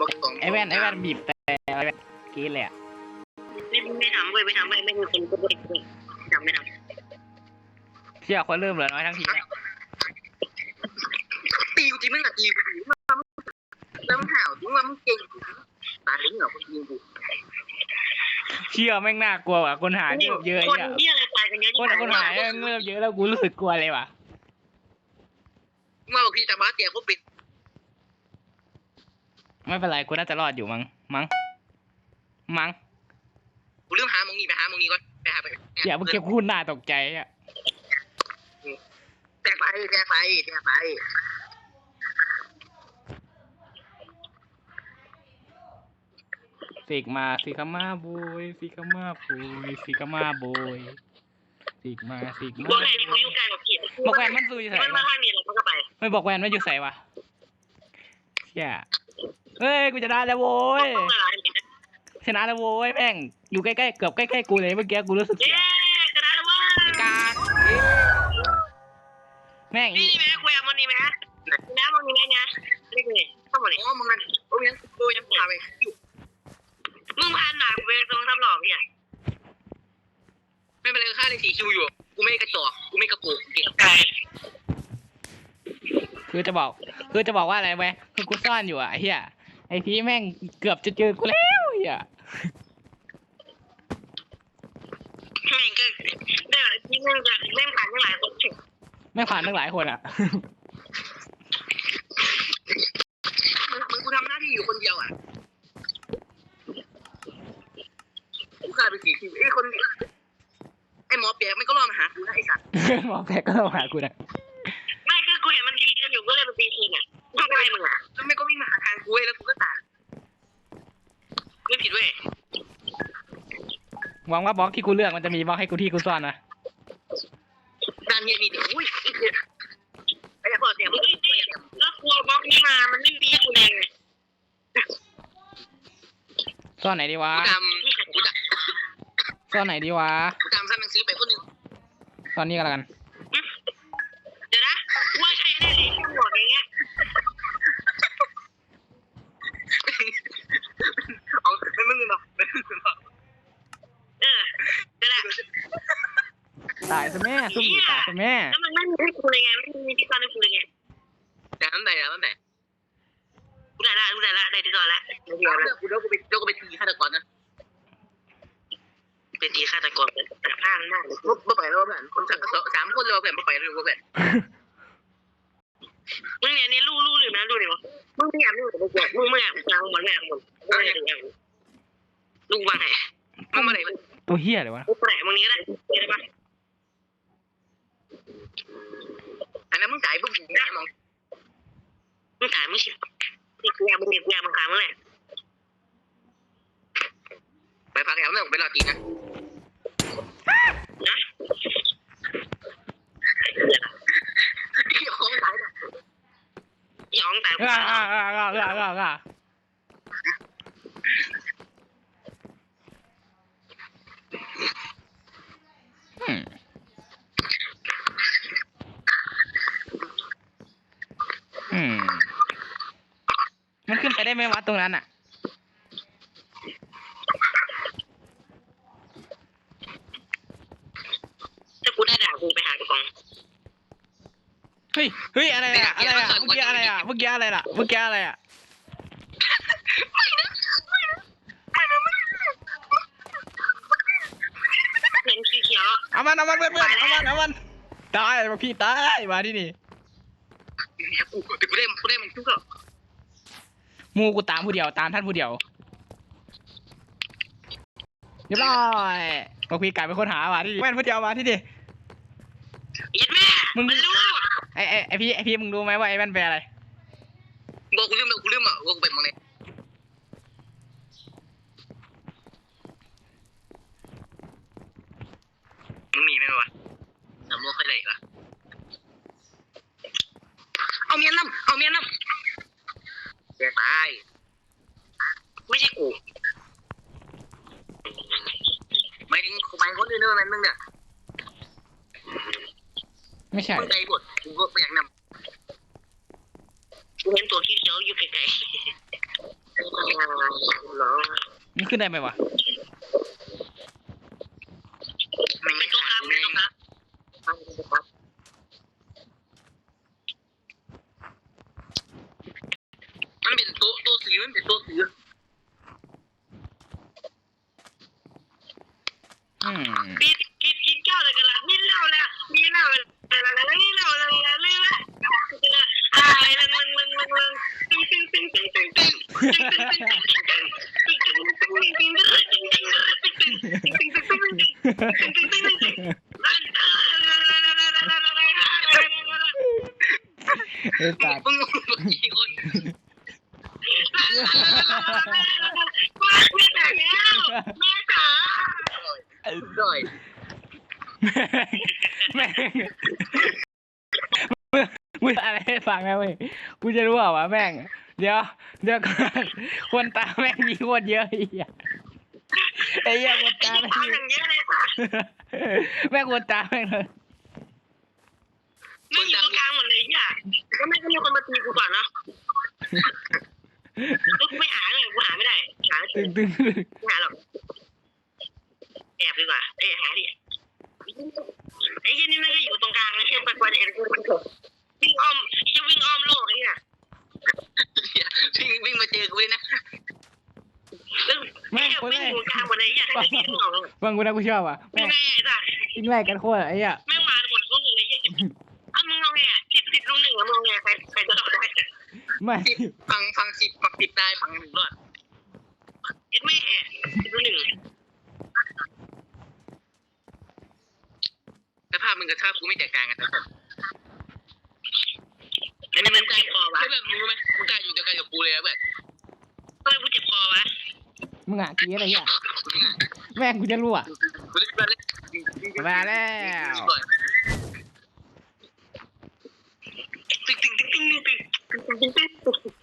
บอกสองไอแว่นไอแว่นบีบแต่ไอแว่นกรีดเลยอะไม่ไม่ทำเว้ยไม่ทำไม่ไม่มีคนก็ไม่ทำไม่ทำเชื่อคนเริ่มเหลือน้อยทั้งทีเนี่ยตีกูจริงมึงอะตีกูจริงมึงแล้วมึงห่าวจริงว่ามึงเก่งตาลิ้นเหรอคนยิงกูเชื่อแม่งน่ากลัวว่ะคนหาเยอะเยอะคนเนี่ยที่อะไรตายกันเยอะคนคนหายแม่งเริ่มเยอะแล้วกูรู้สึกกลัวเลยว่ะเมื่อพี่แต่บ้าเตียก็ปิด ไม่เป็นไรกูน่าจะรอดอยู่มั้งมั้งมั้งกูเรื่องหามึงนี่ไปหามึงนี่ก่อนไปหาไปอย่าเพิ่งเก็บพูดหน้าตกใจอะแตกไปแตกไปแตกไปสิกมาสิกามาโบยสิกามาโบยสิกามาโบยสิกมาสิกมาบอกไงกูยุ่งกันกับเกียรบอกแวนมันสู้อยู่ไหนมันวะมาทางนี้แล้วมันก็ไป ไม่บอกแวนมันอยู่ไหนวะเชี่ย เฮ้ยกูจะได้แล้วโว้ยต้องมาร้านเนี่ยชนะแล้วโว้ยแม่งอยู่ใกล้ๆเกือบใกล้ๆกูเลยเมื่อกี้กูรู้สึกเย้เสียวกระดาษแล้วว่ากากแม่งนี่แม่คุยกับมันนี่แม่น้ำมันนี่แม่เนี่ยเรียกเลยเข้ามาเลยอ๋อมึงนั่นโอ้ยยังโอ้ยยังพาไปอยู่มึงพานหนากูไปตรงทำหล่อพี่อะไม่เป็นไรค่าเลยสี่คิวอยู่กูไม่กระจอกกูไม่กระโปงเก่งไก่คือจะบอก คือจะบอกว่าอะไรไหมคือกูซ่อนอยู่อะไอ้เฮีย ไอพี่แม่งเกือบจะเจอกูแล้วเฮียแม่งก็ได้หลายที่แม่งจะแม่งผ่านไม่หลายคนถึงแม่งผ่านตั้งหลายคนอะมึงมึงกูทำหน้าที่อยู่คนเดียวอะกูฆ่าไปสี่คิวไอ้คนไอ้หมอเปียกมันก็รอมาหากูนะไอ้สัตว์ หมอแพกก็ต้องหากูนะ ไม่คือกูเห็นมันตีกันอยู่ก็เลยไปตีคืนอะทำไมมึงอะ แล้วไม่ก็วิ่งมาหาทางกูเว้ยแล้วกูก็ตาย ไม่ผิดเว้ย หวังว่าบล็อกที่กูเลือกมันจะมีบล็อกให้กูที่กูซ่อนนะด้านเนี้ยนี่เดี๋ยวอุ้ยไอ้เหี้ยไอ้อยากบอกเสียงมึงเฮ้ยนี่แล้วกลัวบล็อกนี้มามันไม่มีให้กูแดงไงซ่อนไหนดีวะกูจำกูจซ่อนไหนดีวะำกูจำสั้นหนังสือไปคนหนึ่งซ่อนนี่ก็แล้วกัน เดี๋ยวนะว่าใช่แน่เลยที่บอกอย่างเงี้ย เอาไม่มึงหรอกไม่มึงหรอก เออเดี๋ยวนะ ตายซะแม่ซุ่มอยู่ตายซะแม่แล้วมันไม่มีให้กูเลยไงไม่มีที่ซ่อนให้กูเลยไงแต่นั้นไหนแล้วนั้นไหนกูได้ละกูได้ละได้ที่ซ่อนละเดี๋ยวเดี๋ยวกูเดี๋ยวกูไปเดี๋ยวกูไปตีฆาตกรนะเป็นตีฆาตกรแต่พลาดมากเลยบ่บ่ไปแล้วเพื่อนคนสามสามคนเลยเพื่อนบ่ไปเลยเพื่อนมึงเนี่ยนี่รู้รู้หรือนะรู้หรือมั้งมึงไม่อยากรู้แต่กูมึงไม่อยากฟังเหมือนแม่มึงมึงไม่อยากรู้ลูกว่าไงมันมาไหนมันตัวเฮียเลยวะกูแปะมึงนี้ก็ได้ได้ปะอันนั้นมึงจ่ายปุ๊บมึงได้มองมึงถามมึงชินี่กูอยากมึงเนี่ยกูยากมึงถามมึงแหละไปพักแล้วเนี่ยไปรอตีนะนะยองตายนะยองแต่กูอ่อ่าอ่าอ่าอ่าอ่าอ่าอืมอืมมัน ขึ้นไปได้ไหมวะตรงนั้นอะ ถ้ากูได้ด่ากูไปหากระป๋องเฮ้ย เฮ้ย อะไรอะอะไรอะเมื่อกี้อะไรอะเมื่อกี้อะไรล่ะ เมื่อกี้อะไรอะเห็นสีเขียวเอามันเอามันเพื่อนเพื่อนเอามันเอามันตายมาพี่ตายมาที่นี่กูกูได้กูได้มันทุกข์ห มูกูตามผู้เดียวตามท่านผู้เดียวเรียบร้อยมาพี่กลายเป็นคนหามาที่นี่แม่นผู้เดียวมาที่นี่ยัดแม่มึงมันรู้ไอไอไอพี่ไอพี่มึงรู้ไหมว่าไอแม่นเป็นอะไรบอกกูลืมแล้วกูลืมอะว่ากูเป็นมึงเนี่ยมึงมีไหมวะสามโมค่อยได้ละเอาเมียน้ำเอาเมียน้ำ แกตายไม่ใช่กูไม่ถึงไม่คนอื่นเลยมันมึงเนี่ยไม่ใช่มึงใจบดกูก็ไม่อยากนกูเห็นตัวสีเขียวอยู่ไกลำใจหรอมันขึ้นได้ไหมวะ มันไม่ต้องครับไม่ต้องครับมัน เป็นโต๊ะโต๊ะสีมันเป็นโต๊ะสีอืมกินกินกินข้าวเลยกันละนี่เล่าละนี่เล่าละละละนี่เล่าละละนี่ละอ่าละมึงมึงมึงมึงตึงตึงตึงตึงตึงตึงตึงไอ้สัตว์ มึงมึงกี่คน แม่จ๋าแล้วแม่จ๋า ร่อย แม่ง มึงมึงอะไรให้ฟังนะเว้ยกูจะรู้เปล่าวะแม่ง เดี๋ยว เดี๋ยวก่อนคนตามแม่งมีโคตรเยอะไอ้เหี้ยไอ้เหี้ยคนตามแม่งทำมีอย่างเงี้ยเลยค่ะแม่งคนตามแม่งเลยไม่อยู่ตรงกลางหมดเลยเนี่ยก็ไม่ก็มีคนมาตีกูก่อนเนาะก็ไม่หาเลยกูหาไม่ได้หาตึงตึงไม่หาหรอกแอบดีกว่าเอ้ยหาดิไอ้ยี่นี่มันก็อยู่ตรงกลางนะแค่ปัดปัดเอ็นกูวิ่งอ้อมจะวิ่งอ้อมโลกไอ้เนี่ย วิ่งวิ่งมาเจอกูเลยนะ แม่งวิ่งอยู่กลางหมดเลยอยากให้กินหรอก ฟังกูนะกูชอบอะแม่แม่งจ้ะทิ้งไล่กันโคตรไอ้เหี้ยแม่งมาหมดทุกเลยยี่อะมึงลองไงสิบสิบรุ่นหนึ่งมึงไงใครใครจะตอบได้ไม่สิบฟังฟังสิบฟังสิบได้ฟังหนึ่งรอดเอ็ดแม่สิบรุ่นหนึ่งสภาพมึงกับสภาพกูไม่แตกต่างกันนะอันนี้มันเจ็บคอวะคือแบบมึงรู้ไหมมึงกล้าอยู่เดียวกันกับกูเลยอะแบบเฮ้ยกูเจ็บคอวะมึงอะกี้อะไรเหี้ย Me, gue lu ah. Balik. Balik. Balik. Balik.